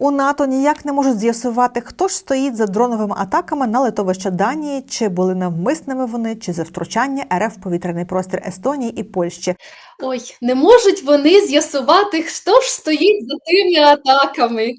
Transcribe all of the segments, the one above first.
У НАТО ніяк не можуть з'ясувати, хто ж стоїть за дроновими атаками на литовище Данії, чи були навмисними вони, чи за втручання РФ повітряний простір Естонії і Польщі. Ой, не можуть вони з'ясувати, хто ж стоїть за тими атаками.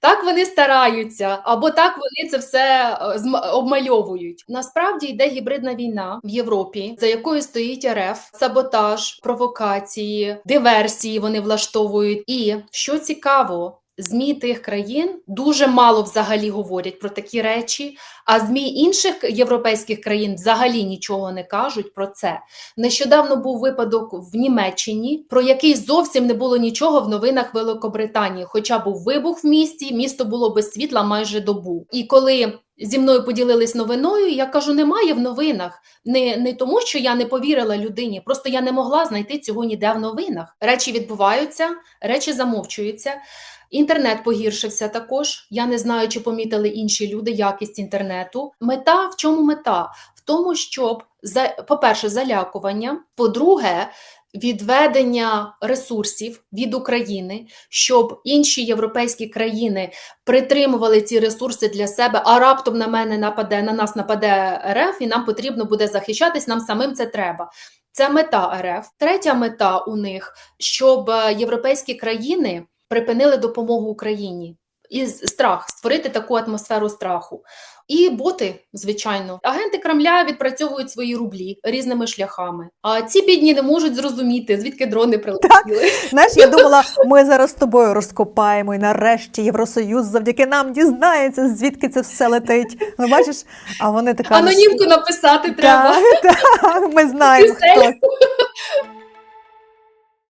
Так вони стараються, або так вони це все е, обмальовують. Насправді йде гібридна війна в Європі, за якою стоїть РФ, саботаж, провокації, диверсії вони влаштовують. І що цікаво, ЗМІ тих країн дуже мало взагалі говорять про такі речі, а ЗМІ інших європейських країн взагалі нічого не кажуть про це. Нещодавно був випадок в Німеччині, про який зовсім не було нічого в новинах Великобританії. Хоча був вибух в місті, місто було без світла майже добу. І коли зі мною поділились новиною, я кажу, немає в новинах. Не, не тому, що я не повірила людині, просто я не могла знайти цього ніде в новинах. Речі відбуваються, речі замовчуються. Інтернет погіршився також. Я не знаю, чи помітили інші люди якість інтернету. Мета в чому мета? Тому, щоб по-перше, залякування, по-друге, відведення ресурсів від України, щоб інші європейські країни притримували ці ресурси для себе, а раптом на мене нападе, на нас нападе РФ, і нам потрібно буде захищатись, нам самим це треба. Це мета РФ. Третя мета у них, щоб е, європейські країни припинили допомогу Україні. І страх створити таку атмосферу страху. І боти, звичайно, агенти Кремля відпрацьовують свої рублі різними шляхами. А ці бідні не можуть зрозуміти, звідки дрони прилетіли. Знаєш, я думала, ми зараз з тобою розкопаємо, і нарешті Євросоюз завдяки нам дізнається, звідки це все летить. Ну, бачиш, а вони така. Анонімку написати треба. Так, так, ми знаємо хто.